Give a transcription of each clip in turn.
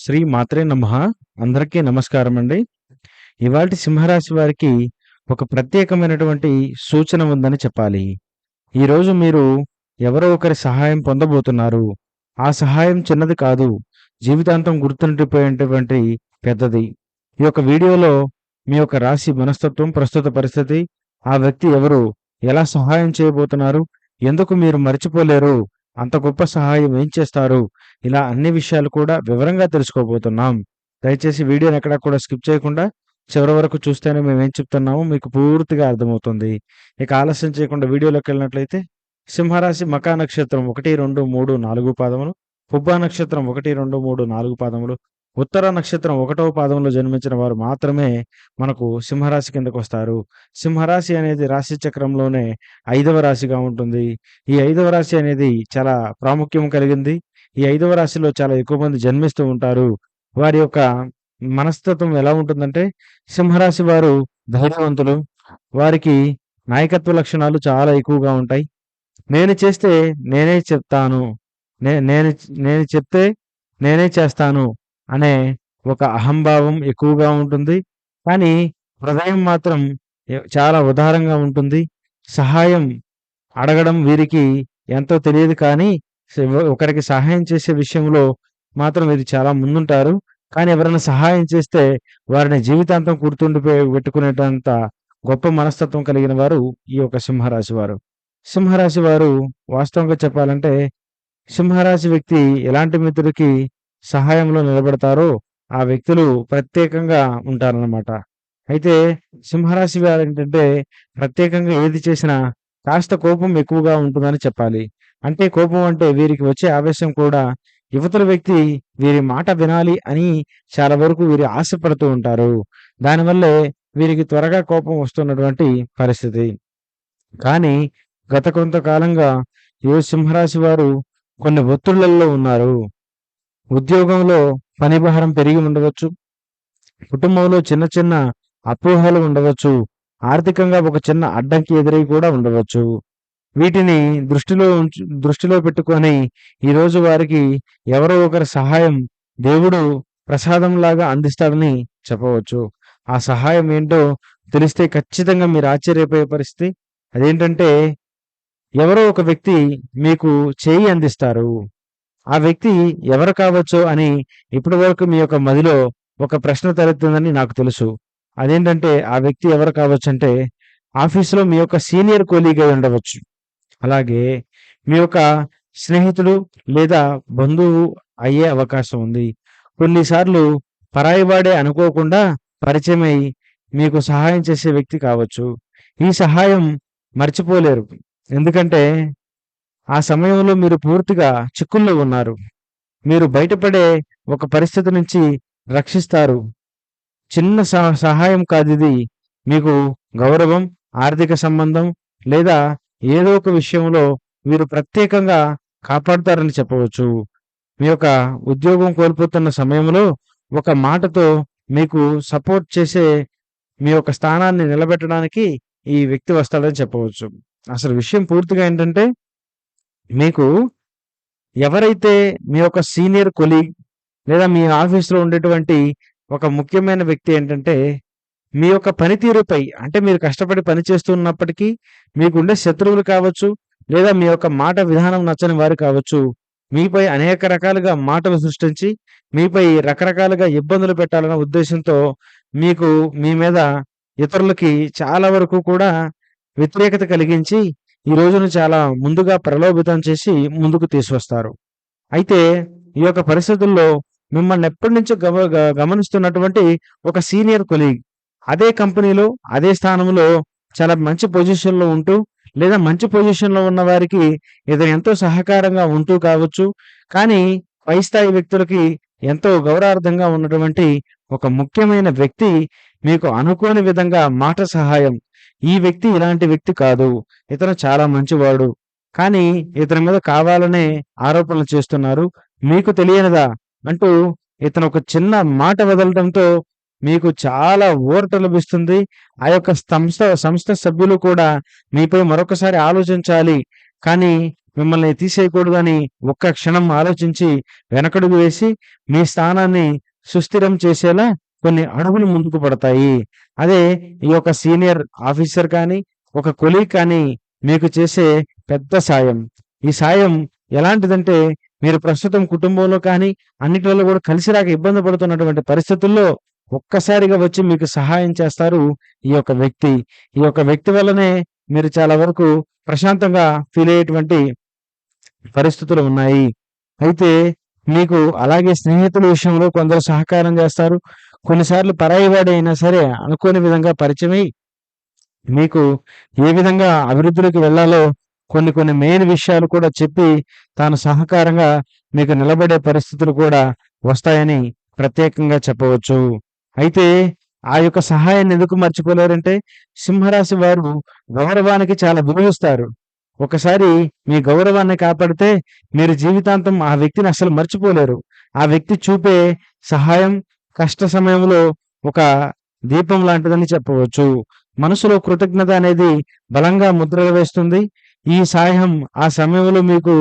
శ్రీ మాత్రే నమ. అందరికీ నమస్కారం అండి ఇవాటి సింహరాశి వారికి ఒక ప్రత్యేకమైనటువంటి సూచన ఉందని చెప్పాలి. ఈరోజు మీరు ఎవరో ఒకరి సహాయం పొందబోతున్నారు. ఆ సహాయం చిన్నది కాదు జీవితాంతం గుర్తుండిపోయేటువంటి పెద్దది. ఈ యొక్క వీడియోలో మీ యొక్క రాశి మనస్తత్వం ప్రస్తుత పరిస్థితి ఆ వ్యక్తి ఎవరు ఎలా సహాయం చేయబోతున్నారు ఎందుకు మీరు మర్చిపోలేరు అంత గొప్ప సహాయం ఏం చేస్తారు? ఇలా అన్ని విషయాలు కూడా వివరంగా తెలుసుకోబోతున్నాం. దయచేసి వీడియోని ఎక్కడా కూడా స్కిప్ చేయకుండా చివరి వరకు చూస్తేనే మేము ఏం చెప్తున్నామో మీకు పూర్తిగా అర్థమవుతుంది. ఇక ఆలస్యం చేయకుండా వీడియోలోకి వెళ్ళినట్లయితే సింహరాశి మకా నక్షత్రం ఒకటి రెండు మూడు నాలుగు పాదములు పుబ్బా నక్షత్రం ఒకటి రెండు మూడు నాలుగు పాదములు ఉత్తర నక్షత్రం ఒకటవ పాదంలో జన్మించిన వారు మాత్రమే మనకు సింహరాశి కిందకు వస్తారు. సింహరాశి అనేది రాశి చక్రంలోనే ఐదవ రాశిగా ఉంటుంది. ఈ ఐదవ రాశి అనేది చాలా ప్రాముఖ్యం కలిగింది. ఈ ఐదవ రాశిలో చాలా ఎక్కువ మంది జన్మిస్తూ ఉంటారు. వారి యొక్క మనస్తత్వం ఎలా ఉంటుందంటే సింహరాశి వారు ధైర్యవంతులు. వారికి నాయకత్వ లక్షణాలు చాలా ఎక్కువగా ఉంటాయి. నేను చేస్తే నేనే చెప్తాను. నే నేను నేను చెప్తే నేనే చేస్తాను. అనే ఒక అహంభావం ఎక్కువగా ఉంటుంది. కానీ హృదయం మాత్రం చాలా ఉదారంగా ఉంటుంది. సహాయం అడగడం వీరికి ఎంతో తెలియదు కానీ ఒకరికి సహాయం చేసే విషయంలో మాత్రం వీరు చాలా ముందుంటారు. కానీ ఎవరైనా సహాయం చేస్తే వారిని జీవితాంతం గుర్తుండిపోయి పెట్టుకునేటంత గొప్ప మనస్తత్వం కలిగిన వారు ఈ యొక్క సింహరాశి వారు. సింహరాశి వారు వాస్తవంగా చెప్పాలంటే సింహరాశి వ్యక్తి ఎలాంటి మిత్రుడికి సహాయంలో నిలబడతారో ఆ వ్యక్తులు ప్రత్యేకంగా ఉంటారన్నమాట. అయితే సింహరాశి వారు ఏంటంటే ప్రత్యేకంగా ఏది చేసినా కాస్త కోపం ఎక్కువగా ఉంటుందని చెప్పాలి. అంటే కోపం అంటే వీరికి వచ్చే ఆవేశం కూడా యువతల వ్యక్తి వీరి మాట వినాలి అని చాలా వరకు వీరు ఆశపడుతూ ఉంటారు. దానివల్లే వీరికి త్వరగా కోపం వస్తున్నటువంటి పరిస్థితి. కానీ గత కొంతకాలంగా యువ సింహరాశి వారు కొన్ని ఒత్తిళ్ళలో ఉన్నారు. ఉద్యోగంలో పని భారం పెరిగి ఉండవచ్చు. కుటుంబంలో చిన్న చిన్న అపోహలు ఉండవచ్చు. ఆర్థికంగా ఒక చిన్న అడ్డంకి ఎదురై కూడా ఉండవచ్చు. వీటిని దృష్టిలో ఉంచు దృష్టిలో పెట్టుకొని ఈరోజు వారికి ఎవరో ఒకరి సహాయం దేవుడు ప్రసాదంలాగా అందిస్తాడని చెప్పవచ్చు. ఆ సహాయం ఏంటో తెలిస్తే ఖచ్చితంగా మీరు ఆశ్చర్యపోయే పరిస్థితి. అదేంటంటే ఎవరో ఒక వ్యక్తి మీకు చేయి అందిస్తారు. ఆ వ్యక్తి ఎవరు కావచ్చో అని ఇప్పటి వరకు మీ యొక్క మదిలో ఒక ప్రశ్న తలెత్తుందని నాకు తెలుసు. అదేంటంటే ఆ వ్యక్తి ఎవరు కావచ్చు అంటే ఆఫీసులో మీ యొక్క సీనియర్ కొలీగ్ అయి ఉండవచ్చు. అలాగే మీ యొక్క స్నేహితుడు లేదా బంధువు అయ్యే అవకాశం ఉంది. కొన్నిసార్లు పరాయివాడే అనుకోకుండా పరిచయమై మీకు సహాయం చేసే వ్యక్తి కావచ్చు. ఈ సహాయం మర్చిపోలేరు. ఎందుకంటే ఆ సమయంలో మీరు పూర్తిగా చిక్కుల్లో ఉన్నారు. మీరు బయటపడే ఒక పరిస్థితి నుంచి రక్షిస్తారు. చిన్న సహ- సహాయం కాదు ఇది మీకు గౌరవం ఆర్థిక సంబంధం లేదా ఏదో ఒక విషయంలో మీరు ప్రత్యేకంగా కాపాడుతారని చెప్పవచ్చు. మీ యొక్క ఉద్యోగం కోల్పోతున్న సమయంలో ఒక మాటతో మీకు సపోర్ట్ చేసే మీ యొక్క స్థానాన్ని నిలబెట్టడానికి ఈ వ్యక్తి వస్తాడని చెప్పవచ్చు. అసలు విషయం పూర్తిగా ఏంటంటే మీకు ఎవరైతే మీ యొక్క సీనియర్ కొలీగ్ లేదా మీ ఆఫీస్లో ఉండేటువంటి ఒక ముఖ్యమైన వ్యక్తి ఏంటంటే మీ యొక్క పనితీరుపై అంటే మీరు కష్టపడి పని చేస్తున్నప్పటికీ మీకు ఉండే శత్రువులు కావచ్చు లేదా మీ యొక్క మాట విధానం నచ్చని వారు కావచ్చు మీపై అనేక రకాలుగా మాటలు సృష్టించి మీపై రకరకాలుగా ఇబ్బందులు పెట్టాలన్న ఉద్దేశంతో మీకు మీ మీద ఇతరులకి చాలా వరకు కూడా వ్యతిరేకత కలిగించి ఈ రోజును చాలా ముందుగా ప్రలోభితం చేసి ముందుకు తీసుకొస్తారు. అయితే ఈ యొక్క పరిస్థితుల్లో మిమ్మల్ని ఎప్పటి నుంచో గమ గ- గమనిస్తున్నటువంటి ఒక సీనియర్ కొలీగ్ అదే కంపెనీలో అదే స్థానంలో చాలా మంచి పొజిషన్లో ఉంటూ లేదా మంచి పొజిషన్లో ఉన్న వారికి ఇతను ఎంతో సహకారంగా ఉంటూ కావచ్చు. కానీ పై స్థాయి వ్యక్తులకి ఎంతో గౌరవార్థంగా ఉన్నటువంటి ఒక ముఖ్యమైన వ్యక్తి మీకు అనుకోని విధంగా మాట సహాయం ఈ వ్యక్తి ఇలాంటి వ్యక్తి కాదు. ఇతను చాలా మంచివాడు. కానీ ఇతని మీద కావాలనే ఆరోపణలు చేస్తున్నారు. మీకు తెలియనిదా? అంటూ ఇతను ఒక చిన్న మాట వదలడంతో మీకు చాలా ఊరట లభిస్తుంది. ఆ యొక్క సంస్థ సంస్థ సభ్యులు కూడా మీపై మరొకసారి ఆలోచించాలి. కానీ మిమ్మల్ని తీసేయకూడదని ఒక్క క్షణం ఆలోచించి వెనకడుగు వేసి మీ స్థానాన్ని సుస్థిరం చేసేలా కొన్ని అడుగులు ముందుకు పడతాయి. అదే ఈ యొక్క సీనియర్ ఆఫీసర్ కానీ ఒక కొలీగ్ కానీ మీకు చేసే పెద్ద సాయం. ఈ సాయం ఎలాంటిదంటే మీరు ప్రస్తుతం కుటుంబంలో కానీ అన్నిటిలో కూడా కలిసి రాక ఇబ్బంది పడుతున్నటువంటి పరిస్థితుల్లో ఒక్కసారిగా వచ్చి మీకు సహాయం చేస్తారు ఈ యొక్క వ్యక్తి. ఈ యొక్క వ్యక్తి వల్లనే మీరు చాలా వరకు ప్రశాంతంగా ఫీల్ అయ్యేటువంటి పరిస్థితులు ఉన్నాయి. అయితే మీకు అలాగే స్నేహితుల విషయంలో కొందరు సహకారం చేస్తారు కొన్నిసార్లు పరాయి వాడి అయినా సరే అనుకోని విధంగా పరిచయమై మీకు ఏ విధంగా అభివృద్ధిలోకి వెళ్ళాలో కొన్ని కొన్ని మెయిన్ విషయాలు కూడా చెప్పి తాను సహకారంగా మీకు నిలబడే పరిస్థితులు కూడా వస్తాయని ప్రత్యేకంగా చెప్పవచ్చు. అయితే ఆ యొక్క సహాయాన్ని ఎందుకు మర్చిపోలేరంటే సింహరాశి వారు గౌరవానికి చాలా విలువిస్తారు ఒకసారి మీ గౌరవాన్ని కాపాడితే మీరు జీవితాంతం ఆ వ్యక్తిని అసలు మర్చిపోలేరు. ఆ వ్యక్తి చూపే సహాయం కష్ట సమయంలో ఒక దీపం లాంటిదని చెప్పవచ్చు. మనసులో కృతజ్ఞత అనేది బలంగా ముద్ర వేస్తుంది. ఈ సహాయం ఆ సమయంలో మీకు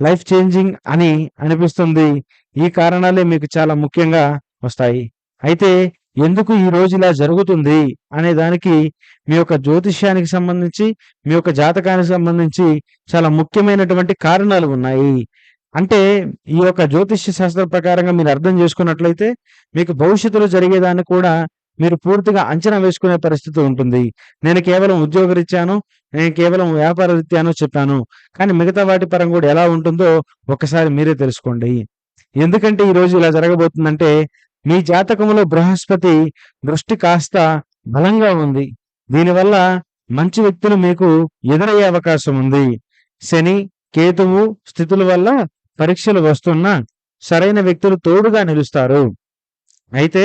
లైఫ్ చేంజింగ్ అని అనిపిస్తుంది. ఈ కారణాలే మీకు చాలా ముఖ్యంగా వస్తాయి. అయితే ఎందుకు ఈ రోజు ఇలా జరుగుతుంది అనే దానికి మీ యొక్క జ్యోతిష్యానికి సంబంధించి మీ యొక్క జాతకానికి సంబంధించి చాలా ముఖ్యమైనటువంటి కారణాలు ఉన్నాయి. అంటే ఈ యొక్క జ్యోతిష్య శాస్త్ర ప్రకారంగా మీరు అర్థం చేసుకున్నట్లయితే మీకు భవిష్యత్తులో జరిగేదాన్ని కూడా మీరు పూర్తిగా అంచనా వేసుకునే పరిస్థితి ఉంటుంది. నేను కేవలం ఉద్యోగరీత్యాను నేను కేవలం వ్యాపార రీత్యాను చెప్పాను. కానీ మిగతా వాటి పరం కూడా ఎలా ఉంటుందో ఒకసారి మీరే తెలుసుకోండి. ఎందుకంటే ఈరోజు ఇలా జరగబోతుందంటే మీ జాతకంలో బృహస్పతి దృష్టి కాస్త బలంగా ఉంది. దీనివల్ల మంచి వ్యక్తులు మీకు ఎదురయ్యే అవకాశం ఉంది. శని కేతువు స్థితుల వల్ల పరీక్షలు వస్తున్నా సరైన వ్యక్తులు తోడుగా నిలుస్తారు. అయితే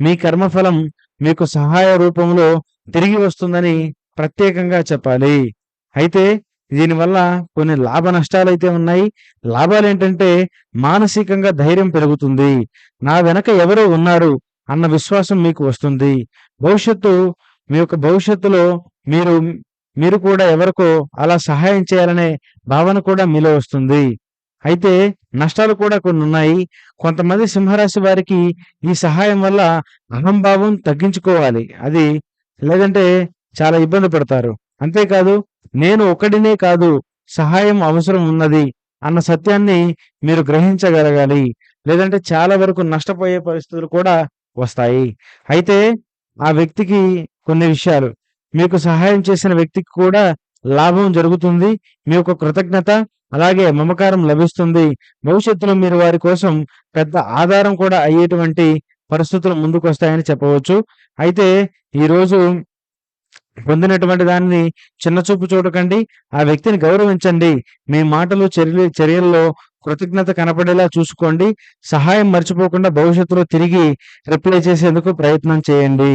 మీ కర్మఫలం మీకు సహాయ రూపంలో తిరిగి వస్తుందని ప్రత్యేకంగా చెప్పాలి. అయితే దీనివల్ల కొన్ని లాభ నష్టాలు అయితే ఉన్నాయి. లాభాలు ఏంటంటే మానసికంగా ధైర్యం పెరుగుతుంది. నా వెనక ఎవరో ఉన్నారు అన్న విశ్వాసం మీకు వస్తుంది. భవిష్యత్తు మీ యొక్క భవిష్యత్తులో మీరు మీరు కూడా ఎవరికో అలా సహాయం చేయాలనే భావన కూడా మీలో వస్తుంది. అయితే నష్టాలు కూడా కొన్ని ఉన్నాయి కొంతమంది సింహరాశి వారికి ఈ సహాయం వల్ల అహంభావం తగ్గించుకోవాలి. అది లేదంటే చాలా ఇబ్బంది పడతారు. అంతేకాదు నేను ఒకడినే కాదు సహాయం అవసరం ఉన్నది అన్న సత్యాన్ని మీరు గ్రహించగలగాలి. లేదంటే చాలా వరకు నష్టపోయే పరిస్థితులు కూడా వస్తాయి. అయితే ఆ వ్యక్తికి కొన్ని విషయాలు. మీకు సహాయం చేసిన వ్యక్తికి కూడా లాభం జరుగుతుంది మీ యొక్క కృతజ్ఞత అలాగే మమకారం లభిస్తుంది. భవిష్యత్తులో మీరు వారి కోసం పెద్ద ఆధారం కూడా అయ్యేటువంటి పరిస్థితులు ముందుకు వస్తాయని చెప్పవచ్చు. అయితే ఈరోజు పొందినటువంటి దాన్ని చిన్న చూపు చూడకండి ఆ వ్యక్తిని గౌరవించండి. మీ మాటలు చర్యలు చర్యల్లో కృతజ్ఞత కనపడేలా చూసుకోండి. సహాయం మర్చిపోకుండా భవిష్యత్తులో తిరిగి రిప్లై చేసేందుకు ప్రయత్నం చేయండి.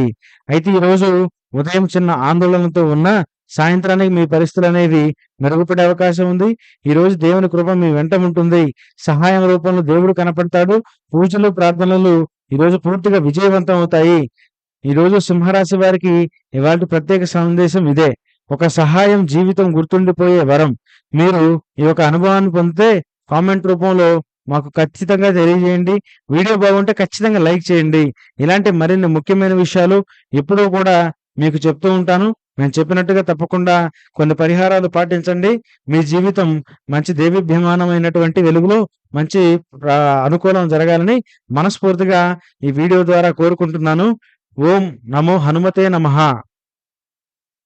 అయితే ఈరోజు ఉదయం చిన్న ఆందోళనతో ఉన్న సాయంత్రానికి మీ పరిస్థితులు అనేవి మెరుగుపడే అవకాశం ఉంది. ఈ రోజు దేవుని కృప మీ వెంట ఉంటుంది. సహాయం రూపంలో దేవుడు కనపడతాడు. పూజలు ప్రార్థనలు ఈ రోజు పూర్తిగా విజయవంతం అవుతాయి ఈ రోజు సింహరాశి వారికి ఇవాళ ప్రత్యేక సందేశం ఇదే. ఒక సహాయం జీవితం గుర్తుండిపోయే వరం. మీరు ఈ యొక్క అనుభవాన్ని పొందితే కామెంట్ రూపంలో మాకు ఖచ్చితంగా తెలియజేయండి. వీడియో బాగుంటే ఖచ్చితంగా లైక్ చేయండి. ఇలాంటి మరిన్ని ముఖ్యమైన విషయాలు ఎప్పుడూ కూడా మీకు చెప్తూ ఉంటాను. మేము చెప్పినట్టుగా తప్పకుండా కొన్ని పరిహారాలు పాటించండి. మీ జీవితం మంచి దేవీభ్యమానమైనటువంటి వెలుగులో మంచి అనుకూలం జరగాలని మనస్ఫూర్తిగా ఈ వీడియో ద్వారా కోరుకుంటున్నాను. ఓం నమో హనుమతే నమః.